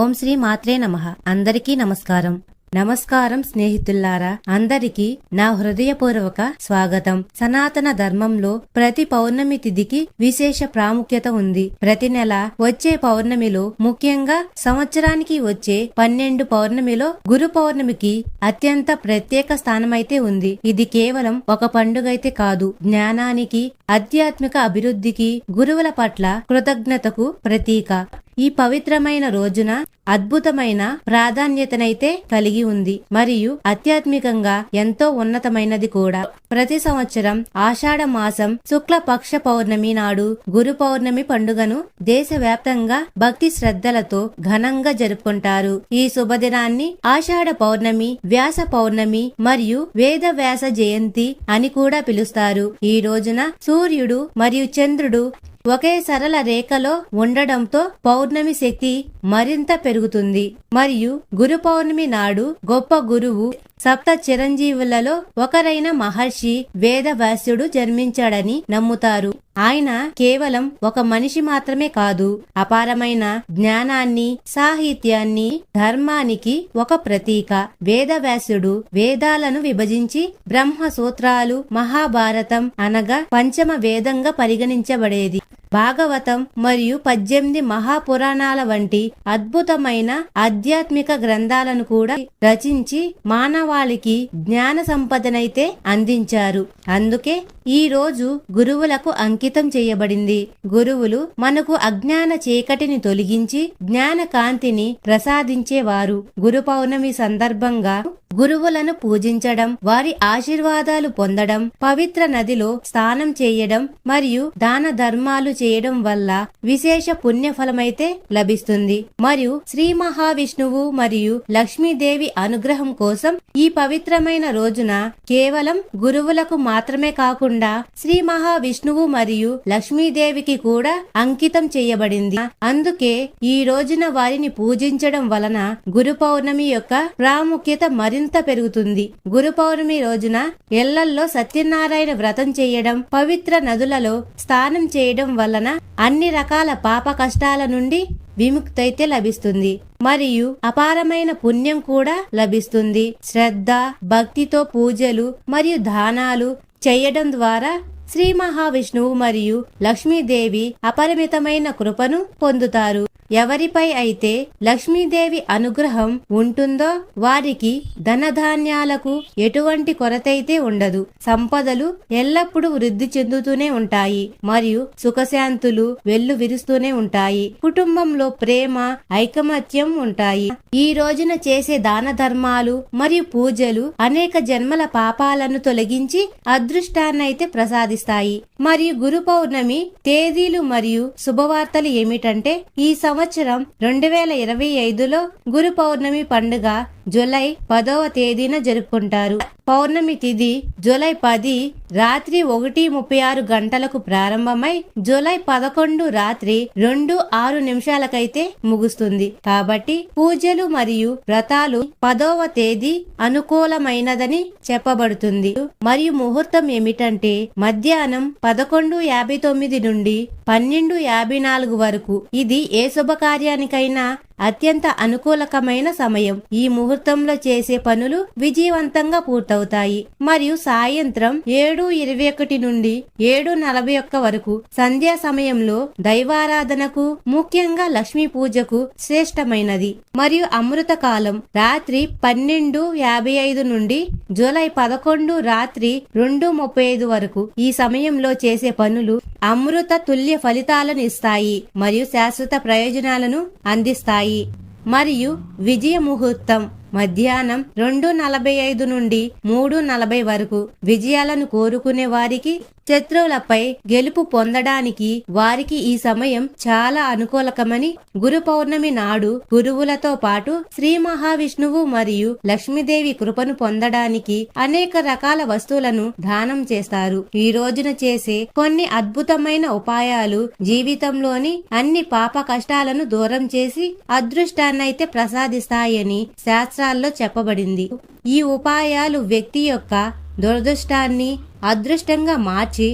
ఓం శ్రీ మాత్రే నమః. అందరికీ నమస్కారం. నమస్కారం స్నేహితుల్లారా అందరికీ నా హృదయపూర్వక స్వాగతం. సనాతన ధర్మంలో ప్రతి పౌర్ణమి తిథికి విశేష ప్రాముఖ్యత ఉంది. ప్రతి నెల వచ్చే పౌర్ణమిలో ముఖ్యంగా సంవత్సరానికి వచ్చే పన్నెండు పౌర్ణమిలో గురు పౌర్ణమికి అత్యంత ప్రత్యేక స్థానమైతే ఉంది. ఇది కేవలం ఒక పండుగైతే కాదు. జ్ఞానానికి ఆధ్యాత్మిక అభివృద్ధికి గురువుల పట్ల కృతజ్ఞతకు ప్రతీక. ఈ పవిత్రమైన రోజున అద్భుతమైన ప్రాధాన్యతనైతే కలిగి ఉంది. మరియు ఆధ్యాత్మికంగా ఎంతో ఉన్నతమైనది కూడా. ప్రతి సంవత్సరం ఆషాఢ మాసం శుక్ల పక్ష పౌర్ణమి నాడు గురు పౌర్ణమి పండుగను దేశవ్యాప్తంగా భక్తి శ్రద్ధలతో ఘనంగా జరుపుకుంటారు. ఈ శుభదినాన్ని ఆషాఢ పౌర్ణమి వ్యాస పౌర్ణమి మరియు వేద వ్యాస జయంతి అని కూడా పిలుస్తారు. ఈ రోజున సూర్యుడు మరియు చంద్రుడు ఒకే సరళ రేఖలో ఉండడంతో పౌర్ణమి శక్తి మరింత పెరుగుతుంది. మరియు గురు పౌర్ణమి నాడు గొప్ప గురువు సప్త చిరంజీవులలో ఒకరైన మహర్షి వేదవ్యాసుడు జన్మించాడని నమ్ముతారు. ఆయన కేవలం ఒక మనిషి మాత్రమే కాదు అపారమైన జ్ఞానాన్ని సాహిత్యాన్ని ధర్మానికి ఒక ప్రతీక. వేదవ్యాసుడు వేదాలను విభజించి బ్రహ్మ సూత్రాలు మహాభారతం అనగా పంచమ వేదంగా పరిగణించబడేది. భాగవతం మరియు పద్దెనిమిది మహాపురాణాల వంటి అద్భుతమైన ఆధ్యాత్మిక గ్రంథాలను కూడా రచించి మానవ మానవాళికి జ్ఞాన సంపదనైతే అందించారు. అందుకే ఈ రోజు గురువులకు అంకితం చేయబడింది. గురువులు మనకు అజ్ఞాన చీకటిని తొలగించి జ్ఞాన కాంతిని ప్రసాదించేవారు. గురు పౌర్ణమి సందర్భంగా గురువులను పూజించడం వారి ఆశీర్వాదాలు పొందడం పవిత్ర నదిలో స్నానం చేయడం మరియు దాన ధర్మాలు చేయడం వల్ల విశేష పుణ్యఫలమైతే లభిస్తుంది. మరియు శ్రీ మహావిష్ణువు మరియు లక్ష్మీదేవి అనుగ్రహం కోసం ఈ పవిత్రమైన రోజున కేవలం గురువులకు మాత్రమే కాకుండా శ్రీ మహావిష్ణువు మరియు లక్ష్మీదేవికి కూడా అంకితం చేయబడింది. అందుకే ఈ రోజున వారిని పూజించడం వలన గురు పౌర్ణమి యొక్క ప్రాముఖ్యత మరింత పెరుగుతుంది. గురు పౌర్ణమి రోజున ఎల్లల్లో సత్యనారాయణ వ్రతం చేయడం పవిత్ర నదులలో స్నానం చేయడం వలన అన్ని రకాల పాప కష్టాల నుండి విముక్తైతే లభిస్తుంది. మరియు అపారమైన పుణ్యం కూడా లభిస్తుంది. శ్రద్ధ భక్తితో పూజలు మరియు దానాలు చేయడం ద్వారా శ్రీ మహావిష్ణువు మరియు లక్ష్మీదేవి అపరిమితమైన కృపను పొందుతారు. ఎవరిపై అయితే లక్ష్మీదేవి అనుగ్రహం ఉంటుందో వారికి ధనధాన్యాలకు ఎటువంటి కొరతైతే ఉండదు. సంపదలు ఎల్లప్పుడూ వృద్ధి చెందుతూనే ఉంటాయి మరియు సుఖశాంతులు వెల్లు విరుస్తూనే ఉంటాయి. కుటుంబంలో ప్రేమ ఐకమత్యం ఉంటాయి. ఈ రోజున చేసే దాన ధర్మాలు మరియు పూజలు అనేక జన్మల పాపాలను తొలగించి అదృష్టాన్నైతే ప్రసాదిస్తాయి. మరియు గురు పౌర్ణమి తేదీలు మరియు శుభవార్తలు ఏమిటంటే ఈ సంవత్సరం రెండు వేల ఇరవై ఐదులో గురు పౌర్ణమి పండుగ జులై పదవ తేదీన జరుపుకుంటారు. పౌర్ణమి తిథి జూలై పది రాత్రి ఒకటి ముప్పై ఆరు గంటలకు ప్రారంభమై జూలై పదకొండు రాత్రి రెండు ఆరు నిమిషాలకైతే ముగుస్తుంది. కాబట్టి పూజలు మరియు వ్రతాలు పదవ తేదీ అనుకూలమైనదని చెప్పబడుతుంది. మరియు ముహూర్తం ఏమిటంటే మధ్యాహ్నం పదకొండు యాభై తొమ్మిది నుండి పన్నెండు యాభై నాలుగు వరకు. ఇది ఏ శుభకార్యానికైనా అత్యంత అనుకూలకమైన సమయం. ఈ ముహూర్తంలో చేసే పనులు విజయవంతంగా పూర్తవుతాయి. మరియు సాయంత్రం ఏడు ఇరవై ఒకటి నుండి ఏడు నలభై ఒక్క వరకు సంధ్యా సమయంలో దైవారాధనకు ముఖ్యంగా లక్ష్మీ పూజకు శ్రేష్టమైనది. మరియు అమృత కాలం రాత్రి పన్నెండు యాభై ఐదు నుండి జూలై పదకొండు రాత్రి రెండు ముప్పై ఐదు వరకు ఈ సమయంలో చేసే పనులు అమృత తుల్య ఫలితాలను ఇస్తాయి. మరియు శాశ్వత ప్రయోజనాలను అందిస్తాయి. మరియు విజయ ముహూర్తం మధ్యాహ్నం రెండు నలభై ఐదు నుండి మూడు నలభై వరకు విజయాలను కోరుకునే వారికి శత్రువులపై గెలుపు పొందడానికి వారికి ఈ సమయం చాలా అనుకూలకమని గురు పౌర్ణమి నాడు గురువులతో పాటు శ్రీ మహావిష్ణువు మరియు లక్ష్మీదేవి కృపను పొందడానికి అనేక రకాల వస్తువులను దానం చేస్తారు. ఈ రోజున చేసే కొన్ని అద్భుతమైన ఉపాయాలు జీవితంలోని అన్ని పాప కష్టాలను దూరం చేసి అదృష్టాన్నైతే ప్రసాదిస్తాయని శాస్త్ర శాస్త్రాల్లో చెప్పబడింది. ఈ ఉపాయాలు వ్యక్తి యొక్క దురదృష్టాన్ని అదృష్టంగా మార్చి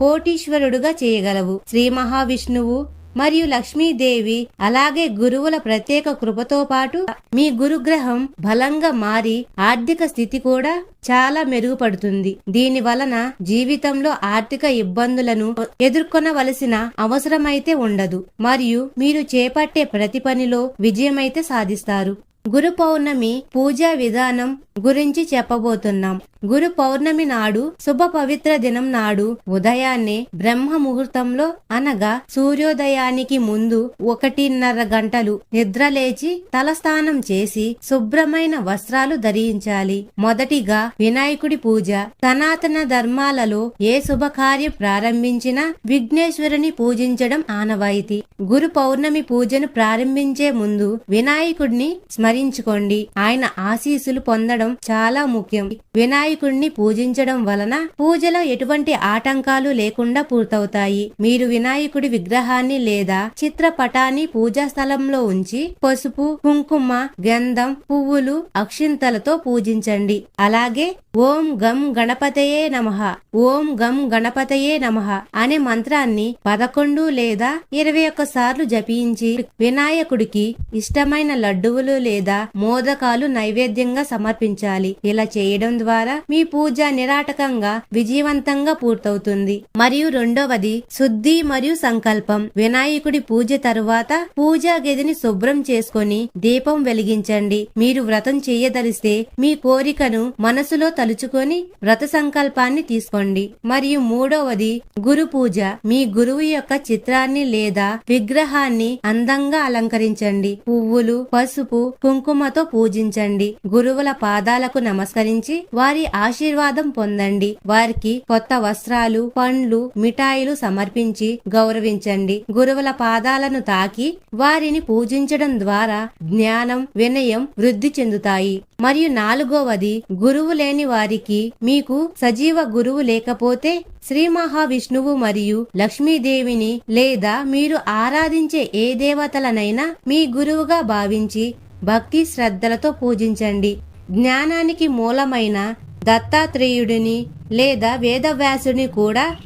కోటీశ్వరుడుగా చేయగలవు. శ్రీ మహావిష్ణువు మరియు లక్ష్మీదేవి అలాగే గురువుల ప్రత్యేక కృపతో పాటు మీ గురుగ్రహం బలంగా మారి ఆర్థిక స్థితి కూడా చాలా మెరుగుపడుతుంది. దీని వలన జీవితంలో ఆర్థిక ఇబ్బందులను ఎదుర్కొనవలసిన అవసరమైతే ఉండదు. మరియు మీరు చేపట్టే ప్రతి పనిలో విజయమైతే సాధిస్తారు. గురు పౌర్ణమి పూజా విధానం గురించి చెప్పబోతున్నాం. గురు పౌర్ణమి నాడు శుభ పవిత్ర దినం నాడు ఉదయాన్నే బ్రహ్మ ముహూర్తంలో అనగా సూర్యోదయానికి ముందు ఒకటిన్నర గంటలు నిద్రలేచి తలస్నానం చేసి శుభ్రమైన వస్త్రాలు ధరించాలి. మొదటిగా వినాయకుడి పూజ సనాతన ధర్మాలలో ఏ శుభకార్యం ప్రారంభించినా విఘ్నేశ్వరుని పూజించడం ఆనవాయితీ. గురు పౌర్ణమి పూజను ప్రారంభించే ముందు వినాయకుడిని స్మరించుకోండి. ఆయన ఆశీస్సులు పొందడం చాలా ముఖ్యం. వినాయకుడిని పూజించడం వలన పూజలో ఎటువంటి ఆటంకాలు లేకుండా పూర్తవుతాయి. మీరు వినాయకుడి విగ్రహాన్ని లేదా చిత్రపటాన్ని పూజా స్థలంలో ఉంచి పసుపు కుంకుమ గంధం పువ్వులు అక్షింతలతో పూజించండి. అలాగే ఓం గం గణపతయే నమః. ఓం గం గణపతయే నమః అనే మంత్రాన్ని పదకొండు లేదా ఇరవై ఒక్క సార్లు జపించి వినాయకుడికి ఇష్టమైన లడ్డువులు లేదా మోదకాలు నైవేద్యంగా సమర్పించాలి. ఇలా చేయడం ద్వారా మీ పూజ నిరాటకంగా విజయవంతంగా పూర్తవుతుంది. మరియు రెండవది శుద్ధి మరియు సంకల్పం. వినాయకుడి పూజ తరువాత పూజా గదిని శుభ్రం చేసుకొని దీపం వెలిగించండి. మీరు వ్రతం చేయదలిస్తే మీ కోరికను మనసులో తలుచుకొని వ్రత సంకల్పాన్ని తీసుకోండి. మరియు మూడవది గురు పూజ. మీ గురువు యొక్క చిత్రాన్ని లేదా విగ్రహాన్ని అందంగా అలంకరించండి. పువ్వులు పసుపు కుంకుమతో పూజించండి. గురువుల పాదాలకు నమస్కరించి వారి ఆశీర్వాదం పొందండి. వారికి కొత్త వస్త్రాలు పండ్లు మిఠాయిలు సమర్పించి గౌరవించండి. గురువుల పాదాలను తాకి వారిని పూజించడం ద్వారా జ్ఞానం వినయం వృద్ధి చెందుతాయి. మరియు నాలుగవది గురువు లేని వారికి మీకు సజీవ గురువు లేకపోతే శ్రీ మహావిష్ణువు మరియు లక్ష్మీదేవిని లేదా మీరు ఆరాధించే ఏ దేవతలనైనా మీ గురువుగా భావించి భక్తి శ్రద్ధలతో పూజించండి. జ్ఞానానికి మూలమైన దత్తాత్రేయుడిని లేదా వేదవ్యాసుని కూడా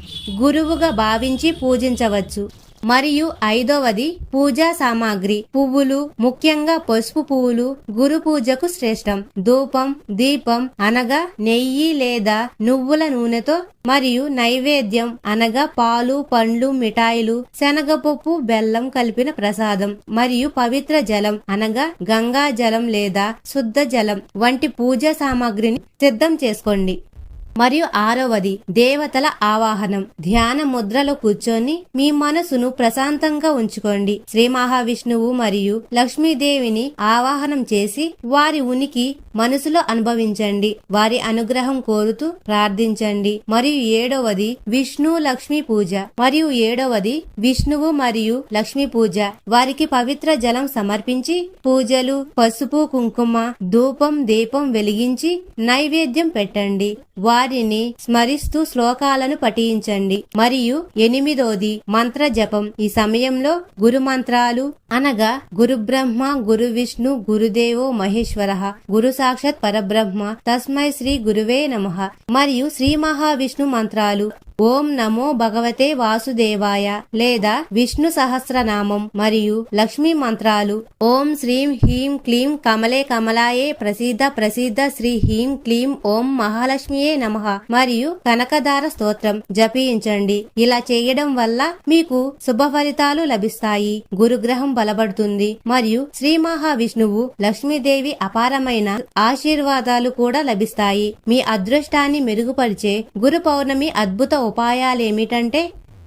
గురువుగా భావించి పూజించవచ్చు. మరియు ఐదవది పూజా సామాగ్రి. పువ్వులు ముఖ్యంగా పసుపు పువ్వులు గురు పూజకు శ్రేష్టం. ధూపం దీపం అనగా నెయ్యి లేదా నువ్వుల నూనెతో మరియు నైవేద్యం అనగా పాలు పండ్లు మిఠాయిలు శనగపప్పు బెల్లం కలిపిన ప్రసాదం మరియు పవిత్ర జలం అనగా గంగా జలం లేదా శుద్ధ జలం వంటి పూజా సామాగ్రిని సిద్ధం చేసుకోండి. మరియు ఆరవది దేవతల ఆవాహనం. ధ్యాన ముద్రలో కూర్చొని మీ మనసును ప్రశాంతంగా ఉంచుకోండి. శ్రీ మహావిష్ణువు మరియు లక్ష్మీదేవిని ఆవాహనం చేసి వారి ఉనికి మనసులో అనుభవించండి. వారి అనుగ్రహం కోరుతూ ప్రార్థించండి. మరియు ఏడవది విష్ణు లక్ష్మీ పూజ. మరియు ఏడవది విష్ణువు మరియు లక్ష్మీ పూజ. వారికి పవిత్ర జలం సమర్పించి పూజలు పసుపు కుంకుమ ధూపం దీపం వెలిగించి నైవేద్యం పెట్టండి. వారిని స్మరిస్తూ శ్లోకాలను పఠించండి. మరియు ఎనిమిదోది మంత్ర జపం ఈ సమయంలో గురు మంత్రాలు అనగా గురుబ్రహ్మ గురు విష్ణు గురుదేవో మహేశ్వర. గురు సాక్షాత్ పరబ్రహ్మ. తస్మై శ్రీ గురువే నమః. మరియు శ్రీ మహావిష్ణు మంత్రాలు. ఓం నమో భగవతే వాసుదేవాయ. లేదా విష్ణు సహస్రనామం. మరియు లక్ష్మీ మంత్రాలు. ఓం శ్రీం హ్రీం క్లీం కమలే కమలాయే ప్రసిద్ధ ప్రసిద్ధ శ్రీ హ్రీం క్లీం ఓం మహాలక్ష్మియే నమః. మరియు కనకదార స్తోత్రం. జపించండి. ఇలా చేయడం వల్ల మీకు శుభ ఫలితాలు లభిస్తాయి. గురుగ్రహం బలపడుతుంది. మరియు శ్రీ మహావిష్ణువు లక్ష్మీదేవి అపారమైన ఆశీర్వాదాలు కూడా లభిస్తాయి. మీ అదృష్టాన్ని మెరుగుపరిచే గురు పౌర్ణమి అద్భుత ఉపాయాలేమిటంటే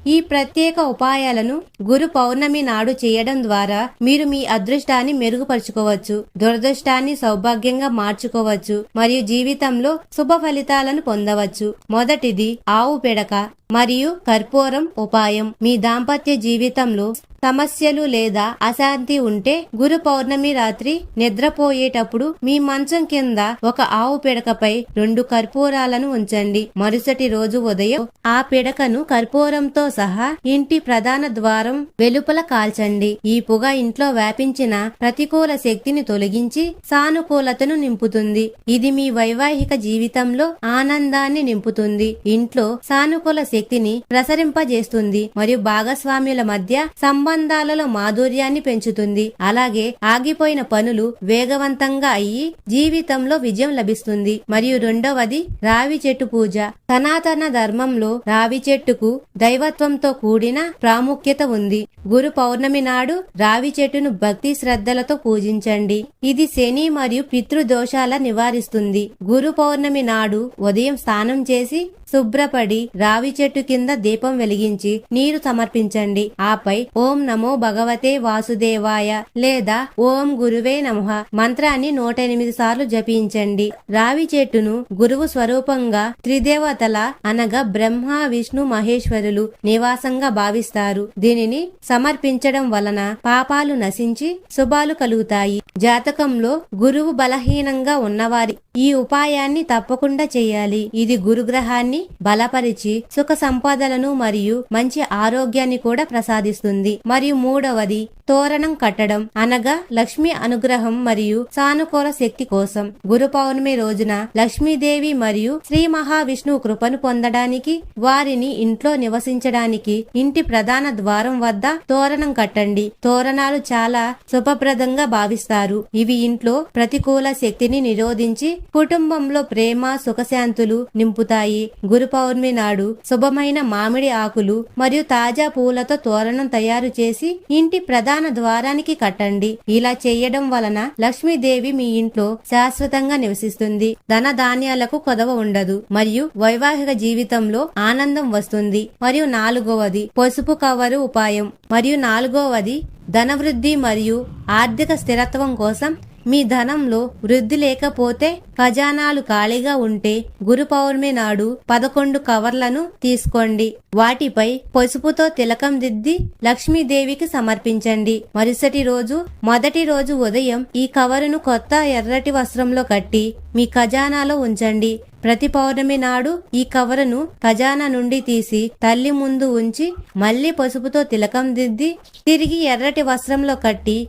ఈ ప్రత్యేక ఉపాయాలను గురు పౌర్ణమి నాడు చేయడం ద్వారా మీరు మీ అదృష్టాన్ని మెరుగుపరుచుకోవచ్చు దురదృష్టాన్ని సౌభాగ్యంగా మార్చుకోవచ్చు మరియు జీవితంలో శుభ ఫలితాలను పొందవచ్చు. మొదటిది ఆవు పిడక. మరియు కర్పూరం ఉపాయం. మీ దాంపత్య జీవితంలో సమస్యలు లేదా అశాంతి ఉంటే గురు పౌర్ణమి రాత్రి నిద్రపోయేటప్పుడు మీ మంచం కింద ఒక ఆవు పిడకపై రెండు కర్పూరాలను ఉంచండి. మరుసటి రోజు ఉదయం ఆ పిడకను కర్పూరంతో సహా ఇంటి ప్రధాన ద్వారం వెలుపల కాల్చండి. ఈ పొగ ఇంట్లో వ్యాపించిన ప్రతికూల శక్తిని తొలగించి సానుకూలతను నింపుతుంది. ఇది మీ వైవాహిక జీవితంలో ఆనందాన్ని నింపుతుంది. ఇంట్లో సానుకూల శక్తి శక్తిని ప్రసరింపజేస్తుంది మరియు భాగస్వామ్యుల మధ్య సంబంధాలలో మాధుర్యాన్ని పెంచుతుంది. అలాగే ఆగిపోయిన పనులు వేగవంతంగా అయ్యి జీవితంలో విజయం లభిస్తుంది. మరియు రెండవది రావి చెట్టు పూజ. సనాతన ధర్మంలో రావి చెట్టుకు దైవత్వంతో కూడిన ప్రాముఖ్యత ఉంది. గురు పౌర్ణమి నాడు రావి చెట్టును భక్తి శ్రద్ధలతో పూజించండి. ఇది శని మరియు పితృదోషాల నివారిస్తుంది. గురు పౌర్ణమి నాడు ఉదయం స్నానం చేసి శుభ్రపడి రావి చెట్టు కింద దీపం వెలిగించి నీరు సమర్పించండి. ఆపై ఓం నమో భగవతే వాసుదేవాయ లేదా ఓం గురువే నమః. మంత్రాన్ని నూట ఎనిమిది సార్లు జపించండి. రావి చెట్టును గురువు స్వరూపంగా త్రిదేవతల అనగా బ్రహ్మ విష్ణు మహేశ్వరులు నివాసంగా భావిస్తారు. దీనిని సమర్పించడం వలన పాపాలు నశించి శుభాలు కలుగుతాయి. జాతకంలో గురువు బలహీనంగా ఉన్నవారి ఈ ఉపాయాన్ని తప్పకుండా చేయాలి. ఇది గురుగ్రహాన్ని బలపరిచి సుఖ సంపదలను మరియు మంచి ఆరోగ్యాన్ని కూడా ప్రసాదిస్తుంది. మరియు మూడవది తోరణం కట్టడం. అనగా లక్ష్మి అనుగ్రహం మరియు సానుకూల శక్తి కోసం. గురు పౌర్ణమి రోజున లక్ష్మీదేవి మరియు శ్రీ మహావిష్ణువు కృపను పొందడానికి వారిని ఇంట్లో నివసించడానికి ఇంటి ప్రధాన ద్వారం వద్ద తోరణం కట్టండి. తోరణాలు చాలా శుభప్రదంగా భావిస్తారు. ఇవి ఇంట్లో ప్రతికూల శక్తిని నిరోధించి కుటుంబంలో ప్రేమ సుఖశాంతులు నింపుతాయి. గురు పౌర్ణమి నాడు శుభమైన మామిడి ఆకులు మరియు తాజా పూలతో తోరణం తయారు చేసి ఇంటి ప్రధాన ద్వారానికి కట్టండి. ఇలా చేయడం వలన లక్ష్మీదేవి మీ ఇంట్లో శాశ్వతంగా నివసిస్తుంది. ధన ధాన్యాలకు కొదవ ఉండదు మరియు వైవాహిక జీవితంలో ఆనందం వస్తుంది. మరియు నాలుగవది పసుపు కవరు ఉపాయం. మరియు నాలుగవది ధనవృద్ధి మరియు ఆర్థిక స్థిరత్వం కోసం మీ ధనంలో వృద్ధి లేకపోతే ఖజానాలు ఖాళీగా ఉంటే గురు పౌర్ణమి నాడు పదకొండు కవర్లను తీసుకోండి. వాటిపై పసుపుతో తిలకం దిద్ది లక్ష్మీదేవికి సమర్పించండి. మరుసటి రోజు మొదటి రోజు ఉదయం ఈ కవరును కొత్త ఎర్రటి వస్త్రంలో కట్టి మీ ఖజానాలో ఉంచండి. ప్రతి పౌర్ణమి నాడు ఈ కవరును ఖజానా నుండి తీసి తల్లి ముందు ఉంచి మళ్ళీ పసుపుతో తిలకం దిద్ది తిరిగి ఎర్రటి వస్త్రంలో కట్టి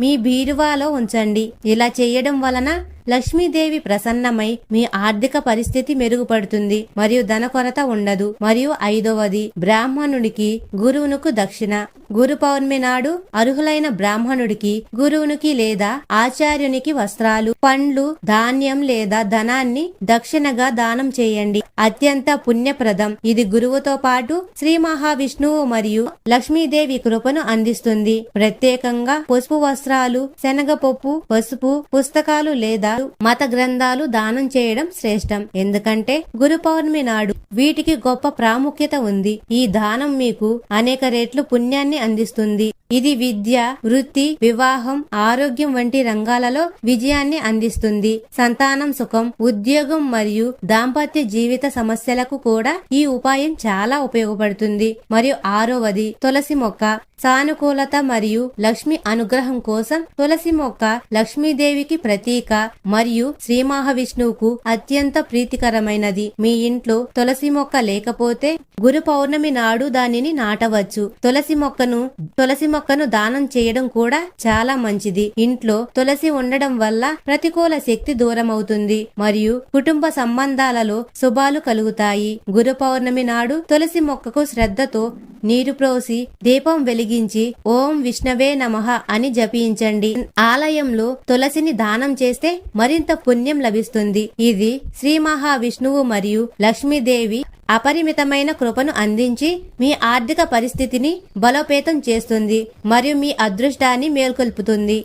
మీ బీరువాలో ఉంచండి. ఇలా చేయడం వలన లక్ష్మీదేవి ప్రసన్నమై మీ ఆర్థిక పరిస్థితి మెరుగుపడుతుంది మరియు ధన కొరత ఉండదు. మరియు ఐదవది బ్రాహ్మణుడికి గురువునుకు దక్షిణ. గురు పౌర్ణమి నాడు అర్హులైన బ్రాహ్మణుడికి గురువునికి లేదా ఆచార్యునికి వస్త్రాలు పండ్లు ధాన్యం లేదా ధనాన్ని దక్షిణగా దానం చేయండి. అత్యంత పుణ్యప్రదం. ఇది గురువుతో పాటు శ్రీ మహావిష్ణువు మరియు లక్ష్మీదేవి కృపను అందిస్తుంది. ప్రత్యేకంగా పసుపు వస్త్రాలు శనగపప్పు పసుపు పుస్తకాలు లేదా మత గ్రంథాలు దానం చేయడం శ్రేష్టం. ఎందుకంటే గురు పౌర్ణమి నాడు వీటికి గొప్ప ప్రాముఖ్యత ఉంది. ఈ దానం మీకు అనేక రెట్లు పుణ్యాన్ని అందిస్తుంది. ఇది విద్య వృత్తి వివాహం ఆరోగ్యం వంటి రంగాలలో విజయాన్ని అందిస్తుంది. సంతానం సుఖం ఉద్యోగం మరియు దాంపత్య జీవిత సమస్యలకు కూడా ఈ ఉపాయం చాలా ఉపయోగపడుతుంది. మరియు ఆరోవది తులసి మొక్క సానుకూలత మరియు లక్ష్మి అనుగ్రహం కోసం తులసి మొక్క లక్ష్మీదేవికి ప్రతీక. మరియు శ్రీ మహావిష్ణువుకు అత్యంత ప్రీతికరమైనది. మీ ఇంట్లో తులసి మొక్క లేకపోతే గురు పౌర్ణమి నాడు దానిని నాటవచ్చు. తులసి మొక్కను తులసి మొక్కను దానం చేయడం కూడా చాలా మంచిది. ఇంట్లో తులసి ఉండడం వల్ల ప్రతికూల శక్తి దూరమవుతుంది. మరియు కుటుంబ సంబంధాలలో శుభాలు కలుగుతాయి. గురు పౌర్ణమి నాడు తులసి మొక్కకు శ్రద్ధతో నీరు ప్రోసి దీపం వెలిగించి ఓం విష్ణవే నమః అని జపించండి. ఆలయంలో తులసిని దానం చేస్తే మరింత పుణ్యం లభిస్తుంది. ఇది శ్రీ మహావిష్ణువు మరియు లక్ష్మీదేవి అపరిమితమైన కృపను అందించి మీ ఆర్థిక పరిస్థితిని బలోపేతం చేస్తుంది మరియు మీ అదృష్టాన్ని మేల్కొల్పుతుంది.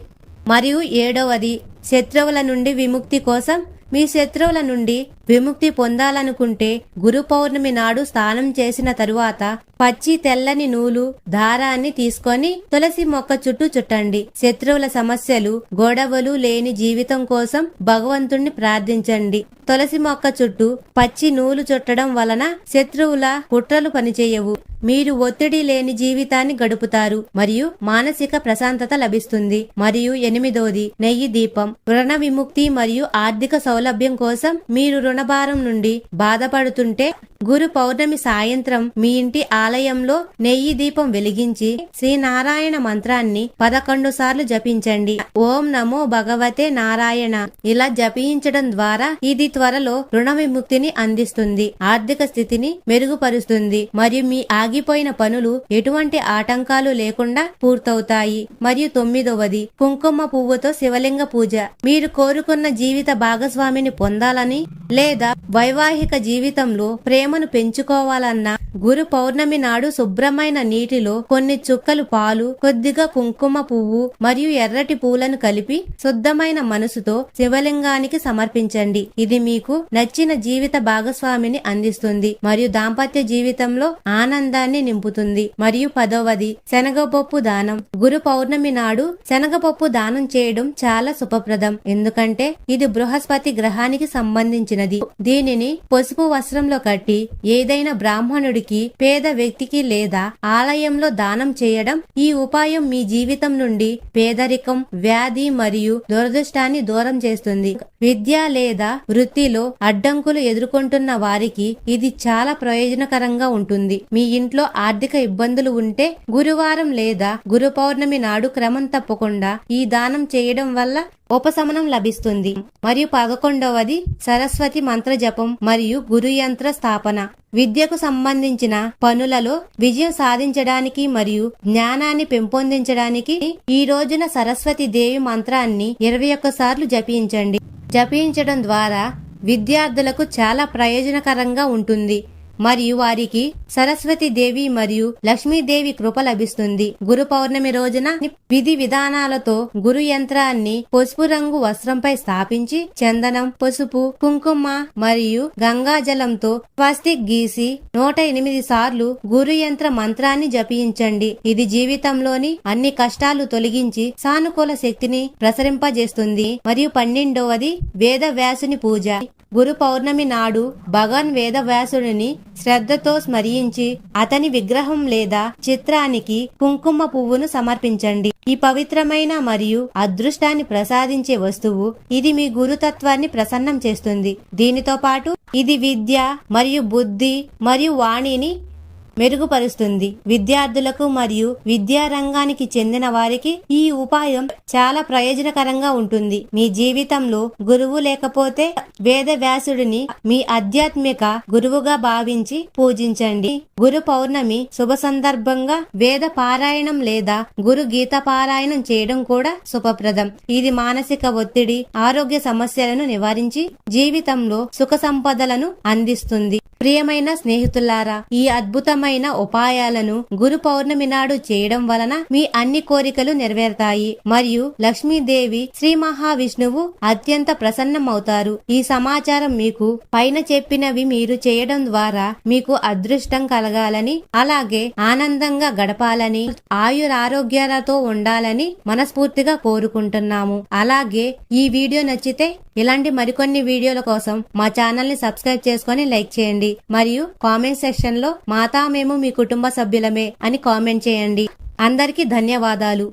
మరియు ఏడవది శత్రువుల నుండి విముక్తి కోసం మీ శత్రువుల నుండి విముక్తి పొందాలనుకుంటే గురు పౌర్ణమి నాడు స్నానం చేసిన తరువాత పచ్చి తెల్లని నూలు దారాన్ని తీసుకొని తులసి మొక్క చుట్టూ చుట్టండి. శత్రువుల సమస్యలు గొడవలు లేని జీవితం కోసం భగవంతుణ్ణి ప్రార్థించండి. తులసి మొక్క చుట్టూ పచ్చి నూలు చుట్టడం వలన శత్రువుల కుట్రలు పనిచేయవు. మీరు ఒత్తిడి లేని జీవితాన్ని గడుపుతారు మరియు మానసిక ప్రశాంతత లభిస్తుంది. మరియు ఎనిమిదోది నెయ్యి దీపం. రుణ విముక్తి మరియు ఆర్థిక సౌలభ్యం కోసం మీరు రుణభారం నుండి బాధపడుతుంటే గురు పౌర్ణమి సాయంత్రం మీ ఇంటి ఆలయంలో నెయ్యి దీపం వెలిగించి శ్రీనారాయణ మంత్రాన్ని పదకొండు సార్లు జపించండి. ఓం నమో భగవతే నారాయణ. ఇలా జపించడం ద్వారా ఇది త్వరలో రుణ విముక్తిని అందిస్తుంది ఆర్థిక స్థితిని మెరుగుపరుస్తుంది మరియు మీ ఆగిపోయిన పనులు ఎటువంటి ఆటంకాలు లేకుండా పూర్తవుతాయి. మరియు తొమ్మిదవది కుంకుమ పువ్వుతో శివలింగ పూజ. మీరు కోరుకున్న జీవిత భాగస్వామిని పొందాలని లేదా వైవాహిక జీవితంలో ప్రేమను పెంచుకోవాలన్నా గురు పౌర్ణమి నాడు శుభ్రమైన నీటిలో కొన్ని చుక్కలు పాలు కొద్దిగా కుంకుమ పువ్వు మరియు ఎర్రటి పూలను కలిపి శుద్ధమైన మనసుతో శివలింగానికి సమర్పించండి. ఇది మీకు నచ్చిన జీవిత భాగస్వామిని అందిస్తుంది మరియు దాంపత్య జీవితంలో ఆనందాన్ని నింపుతుంది. మరియు పదవది శనగపప్పు దానం. గురు పౌర్ణమి నాడు శనగపప్పు దానం చేయడం చాలా శుభప్రదం. ఎందుకంటే ఇది బృహస్పతి గ్రహానికి సంబంధించినది. దీనిని పసుపు వస్త్రంలో కట్టి ఏదైనా బ్రాహ్మణుడికి పేద వ్యక్తికి లేదా ఆలయంలో దానం చేయడం ఈ ఉపాయం మీ జీవితం నుండి పేదరికం వ్యాధి మరియు దురదృష్టాన్ని దూరం చేస్తుంది. విద్య లేదా వృత్తిలో అడ్డంకులు ఎదుర్కొంటున్న వారికి ఇది చాలా ప్రయోజనకరంగా ఉంటుంది. మీ ఇంట్లో ఆర్థిక ఇబ్బందులు ఉంటే గురువారం లేదా గురు పౌర్ణమి నాడు క్రమం తప్పకుండా ఈ దానం చేయడం వల్ల ఉపశమనం లభిస్తుంది. మరియు పదకొండవది సరస్వతి మంత్ర జపం మరియు గురు యంత్ర స్థాపన. విద్యకు సంబంధించిన పనులలో విజయం సాధించడానికి మరియు జ్ఞానాన్ని పెంపొందించడానికి ఈ రోజున సరస్వతి దేవి మంత్రాన్ని ఇరవై ఒక్కసార్లు జపించండి. జపించడం ద్వారా విద్యార్థులకు చాలా ప్రయోజనకరంగా ఉంటుంది. మరియు వారికి సరస్వతి దేవి మరియు లక్ష్మీదేవి కృప లభిస్తుంది. గురు పౌర్ణమి రోజున విధి విధానాలతో గురు యంత్రాన్ని పసుపు రంగు వస్త్రంపై స్థాపించి చందనం పసుపు కుంకుమ మరియు గంగా జలంతో స్వస్తిక్ గీసి నూట ఎనిమిది సార్లు గురు యంత్ర మంత్రాన్ని జపించండి. ఇది జీవితంలోని అన్ని కష్టాలు తొలగించి సానుకూల శక్తిని ప్రసరింపజేస్తుంది. మరియు పన్నెండవది వేద వ్యాసుని పూజ. గురు పౌర్ణమి నాడు భగవాన్ వేదవ్యాసుడిని శ్రద్ధతో స్మరించి అతని విగ్రహం లేదా చిత్రానికి కుంకుమ పువ్వును సమర్పించండి. ఈ పవిత్రమైన మరియు అదృష్టాన్ని ప్రసాదించే వస్తువు ఇది మీ గురుతత్వాన్ని ప్రసన్నం చేస్తుంది. దీనితో పాటు ఇది విద్య మరియు బుద్ధి మరియు వాణిని మెరుగుపరుస్తుంది. విద్యార్థులకు మరియు విద్యా రంగానికి చెందిన వారికి ఈ ఉపాయం చాలా ప్రయోజనకరంగా ఉంటుంది. మీ జీవితంలో గురువు లేకపోతే వేద వ్యాసుడిని మీ ఆధ్యాత్మిక గురువుగా భావించి పూజించండి. గురు పౌర్ణమి శుభ సందర్భంగా వేద పారాయణం లేదా గురు గీత పారాయణం చేయడం కూడా శుభప్రదం. ఇది మానసిక ఒత్తిడి ఆరోగ్య సమస్యలను నివారించి జీవితంలో సుఖ సంపదలను అందిస్తుంది. ప్రియమైన స్నేహితులారా ఈ అద్భుతమైన ఉపాయాలను గురు పౌర్ణమి నాడు చేయడం వలన మీ అన్ని కోరికలు నెరవేరుతాయి. మరియు లక్ష్మీదేవి శ్రీ మహావిష్ణువు అత్యంత ప్రసన్నమవుతారు. ఈ సమాచారం మీకు పైన చెప్పినవి మీరు చేయడం ద్వారా మీకు అదృష్టం కలగాలని అలాగే ఆనందంగా గడపాలని ఆయురారోగ్యాలతో ఉండాలని మనస్ఫూర్తిగా కోరుకుంటున్నాము. అలాగే ఈ వీడియో నచ్చితే ఇలాంటి మరికొన్ని వీడియోల కోసం మా ఛానల్ని సబ్స్క్రైబ్ చేసుకొని లైక్ చేయండి. మరియు కామెంట్ సెక్షన్లో మాతా మేము మీ కుటుంబ సభ్యులమే అని కామెంట్ చేయండి. అందరికీ ధన్యవాదాలు.